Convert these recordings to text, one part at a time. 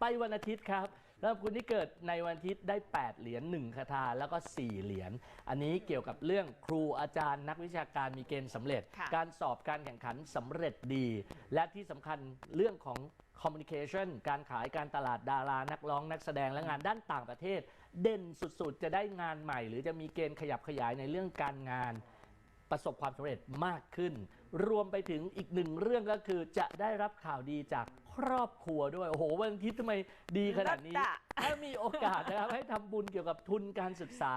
ไปวันอาทิตย์ครับแล้วคุณที่เกิดในวันอาทิตย์ได้ 8 เหรียญ1คาถาแล้วก็ 4 เหรียญ อันนี้เกี่ยวกับเรื่องครูอาจารย์นักวิชาการมีเกณฑ์สำเร็จ ค่ะ การสอบการแข่งขันสำเร็จดี และที่สำคัญเรื่องของ communication การขายการตลาดดารานักร้องนักแสดงและงานด้านต่างประเทศ เด่นสุดๆ จะได้งานใหม่ หรือจะมีเกณฑ์ขยับขยายในเรื่องการงาน ประสบความสำเร็จมากขึ้น รวมไปถึงอีกหนึ่งเรื่องก็คือจะได้รับข่าวดีจากครอบครัวด้วย โอ้โห วันอาทิตย์ทำไมดีขนาดนี้เลิศอะถ้ามีโอกาสนะครับ ให้ทำบุญเกี่ยวกับทุนการศึกษา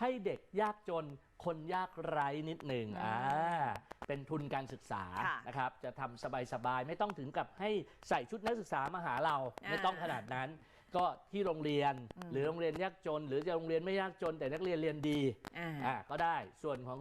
ให้เด็กยากจนคนยากไร้นิดหนึ่งอ่าเป็นทุนการศึกษาค่ะนะครับ จะทำสบายๆ ไม่ต้องถึงกับให้ใส่ชุดนักศึกษามาหาเราอ่าไม่ต้องขนาดนั้น ก็ที่โรงเรียนหรือโรงเรียนยากจน หรือจะโรงเรียนไม่ยากจน แต่นักเรียนเรียนดีอ่าอ่าก็ได้ส่วนของ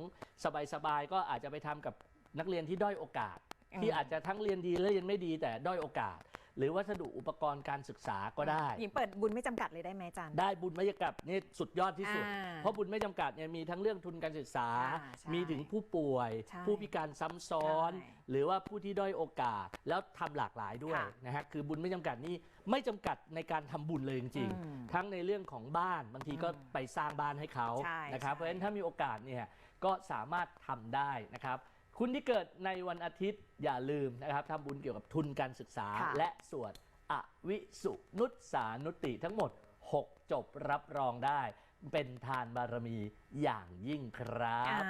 สบายๆก็อาจจะไปทำกับนักเรียนที่ด้อยโอกาสอืมที่อาจจะทั้งเรียนดีและเรียนไม่ดีแต่ด้อยโอกาส หรือวัสดุอุปกรณ์การศึกษาก็ได้ หญิงเปิดบุญไม่จำกัดเลยได้ไหมอาจารย์ ได้บุญไม่จำกัดนี่สุดยอดที่สุด อ่าเพราะบุญไม่จำกัดเนี่ยมีทั้งเรื่องทุนการศึกษา อ่าใช่มีถึงผู้ป่วย ใช่ผู้พิการซ้ำซ้อน ใช่หรือว่าผู้ที่ด้อยโอกาสแล้วทำหลากหลายด้วยค่ะนะฮะคือบุญไม่จำกัดนี่ไม่จำกัดในการทำบุญเลยจริงอืมๆทั้งในเรื่องของบ้านบางทีก็อืมไปสร้างบ้านให้เขาใช่นะครับใช่ เพราะฉะนั้นถ้ามีโอกาสเนี่ยก็สามารถทำได้นะครับ คุณที่เกิดในวันอาทิตย์อย่าลืมนะครับทำบุญเกี่ยวกับทุนการศึกษา ค่ะ และสวดอวิสุนุตสานุติทั้งหมด 6 จบรับรองได้ เป็นทานบารมีอย่างยิ่งครับอ่า